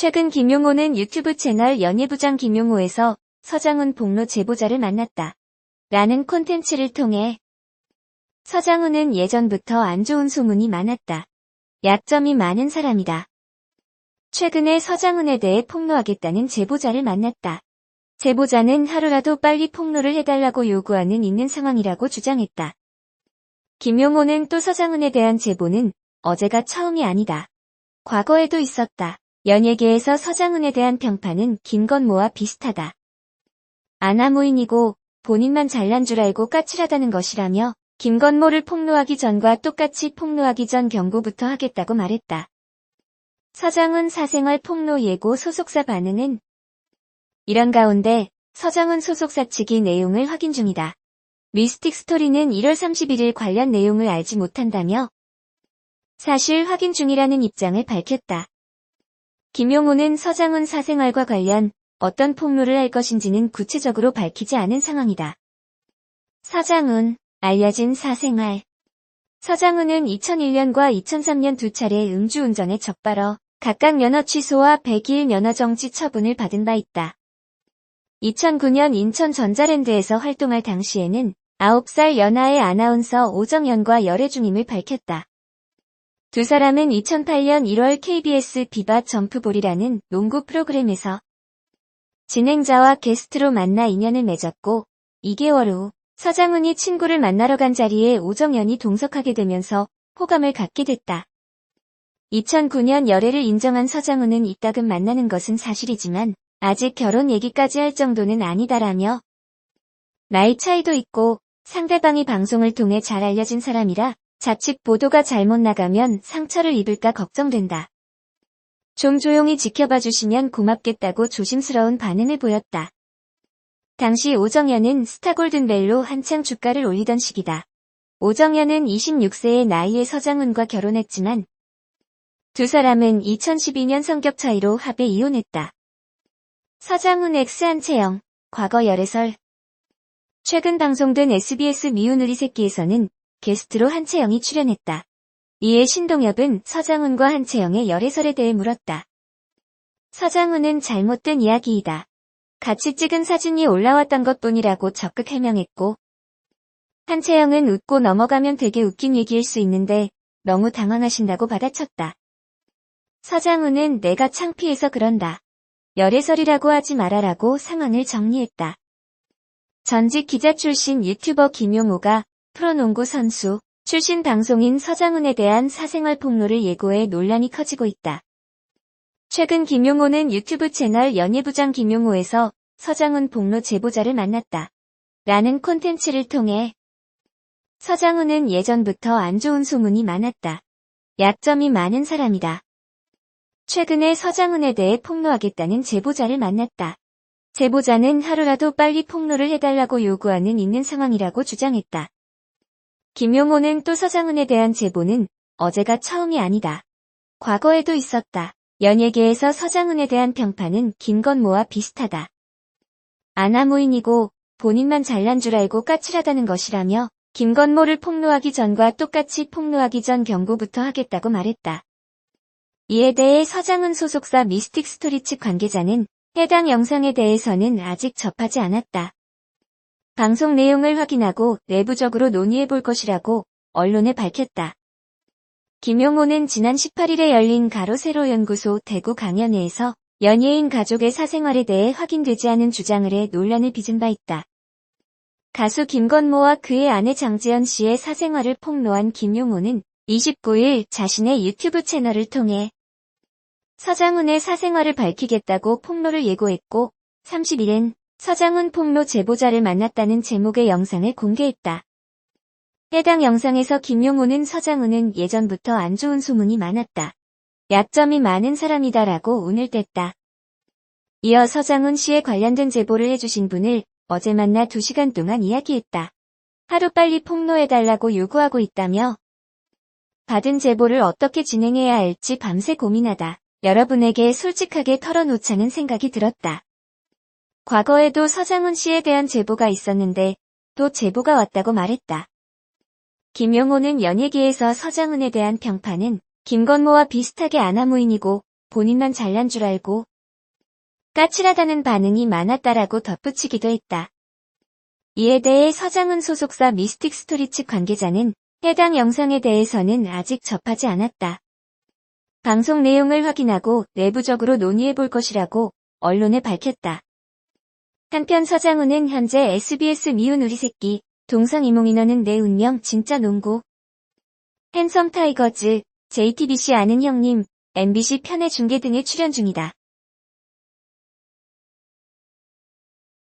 최근 김용호는 유튜브 채널 연예부장 김용호에서 서장훈 복로 제보자를 만났다. 라는 콘텐츠를 통해 서장훈은 예전부터 안 좋은 소문이 많았다. 약점이 많은 사람이다. 최근에 서장훈에 대해 폭로하겠다는 제보자를 만났다. 제보자는 하루라도 빨리 폭로를 해달라고 요구하는 있는 상황이라고 주장했다. 김용호는 또 서장훈에 대한 제보는 어제가 처음이 아니다. 과거에도 있었다. 연예계에서 서장훈에 대한 평판은 김건모와 비슷하다. 아나무인이고 본인만 잘난 줄 알고 까칠하다는 것이라며 김건모를 폭로하기 전과 똑같이 폭로하기 전 경고부터 하겠다고 말했다. 서장훈 사생활 폭로 예고 소속사 반응은 이런 가운데 서장훈 소속사 측이 내용을 확인 중이다. 미스틱 스토리는 1월 31일 관련 내용을 알지 못한다며 사실 확인 중이라는 입장을 밝혔다. 김용호는 서장훈 사생활과 관련 어떤 폭로를 할 것인지는 구체적으로 밝히지 않은 상황이다. 서장훈, 알려진 사생활 서장훈은 2001년과 2003년 두 차례 음주운전에 적발어 각각 면허 취소와 100일 면허 정지 처분을 받은 바 있다. 2009년 인천 전자랜드에서 활동할 당시에는 9살 연하의 아나운서 오정연과 열애 중임을 밝혔다. 두 사람은 2008년 1월 KBS 비바 점프볼이라는 농구 프로그램에서 진행자와 게스트로 만나 인연을 맺었고 2개월 후 서장훈이 친구를 만나러 간 자리에 오정연이 동석하게 되면서 호감을 갖게 됐다. 2009년 열애를 인정한 서장훈은 이따금 만나는 것은 사실이지만 아직 결혼 얘기까지 할 정도는 아니다라며 나이 차이도 있고 상대방이 방송을 통해 잘 알려진 사람이라 자칫 보도가 잘못 나가면 상처를 입을까 걱정된다. 좀 조용히 지켜봐 주시면 고맙겠다고 조심스러운 반응을 보였다. 당시 오정현은 스타골든벨로 한창 주가를 올리던 시기다. 오정현은 26세의 나이에 서장훈과 결혼했지만 두 사람은 2012년 성격 차이로 합에 이혼했다. 서장훈 X 한채영, 과거 열애설 최근 방송된 SBS 미운 우리 새끼에서는 게스트로 한채영이 출연했다. 이에 신동엽은 서장훈과 한채영의 열애설에 대해 물었다. 서장훈은 잘못된 이야기이다. 같이 찍은 사진이 올라왔던 것뿐이라고 적극 해명했고 한채영은 웃고 넘어가면 되게 웃긴 얘기일 수 있는데 너무 당황하신다고 받아쳤다. 서장훈은 내가 창피해서 그런다. 열애설이라고 하지 말아라고 상황을 정리했다. 전직 기자 출신 유튜버 김용호가 프로농구 선수 출신 방송인 서장훈에 대한 사생활 폭로를 예고해 논란이 커지고 있다. 최근 김용호는 유튜브 채널 연예부장 김용호에서 서장훈 폭로 제보자를 만났다. 라는 콘텐츠를 통해 서장훈은 예전부터 안 좋은 소문이 많았다. 약점이 많은 사람이다. 최근에 서장훈에 대해 폭로하겠다는 제보자를 만났다. 제보자는 하루라도 빨리 폭로를 해달라고 요구하는 있는 상황이라고 주장했다. 김용호는 또 서장훈에 대한 제보는 어제가 처음이 아니다. 과거에도 있었다. 연예계에서 서장훈에 대한 평판은 김건모와 비슷하다. 아나무인이고 본인만 잘난 줄 알고 까칠하다는 것이라며 김건모를 폭로하기 전과 똑같이 폭로하기 전 경고부터 하겠다고 말했다. 이에 대해 서장훈 소속사 미스틱 스토리 측 관계자는 해당 영상에 대해서는 아직 접하지 않았다. 방송 내용을 확인하고 내부적으로 논의해 볼 것이라고 언론에 밝혔다. 김용호는 지난 18일에 열린 가로세로 연구소 대구 강연회에서 연예인 가족의 사생활에 대해 확인되지 않은 주장을 해 논란을 빚은 바 있다. 가수 김건모와 그의 아내 장지연 씨의 사생활을 폭로한 김용호는 29일 자신의 유튜브 채널을 통해 서장훈의 사생활을 밝히겠다고 폭로를 예고했고 30일엔 서장훈 폭로 제보자를 만났다는 제목의 영상을 공개했다. 해당 영상에서 김용호는 서장훈은 예전부터 안 좋은 소문이 많았다. 약점이 많은 사람이다라고 운을 뗐다. 이어 서장훈 씨에 관련된 제보를 해주신 분을 어제 만나 2시간 동안 이야기했다. 하루빨리 폭로해달라고 요구하고 있다며 받은 제보를 어떻게 진행해야 할지 밤새 고민하다. 여러분에게 솔직하게 털어놓자는 생각이 들었다. 과거에도 서장훈 씨에 대한 제보가 있었는데 또 제보가 왔다고 말했다. 김용호는 연예계에서 서장훈에 대한 평판은 김건모와 비슷하게 아나무인이고 본인만 잘난 줄 알고 까칠하다는 반응이 많았다라고 덧붙이기도 했다. 이에 대해 서장훈 소속사 미스틱 스토리 측 관계자는 해당 영상에 대해서는 아직 접하지 않았다. 방송 내용을 확인하고 내부적으로 논의해 볼 것이라고 언론에 밝혔다. 한편 서장훈은 현재 SBS 미운 우리 새끼, 동성이몽이 너는 내 운명 진짜 농구, 핸섬 타이거즈, JTBC 아는 형님, MBC 편의 중계 등에 출연 중이다.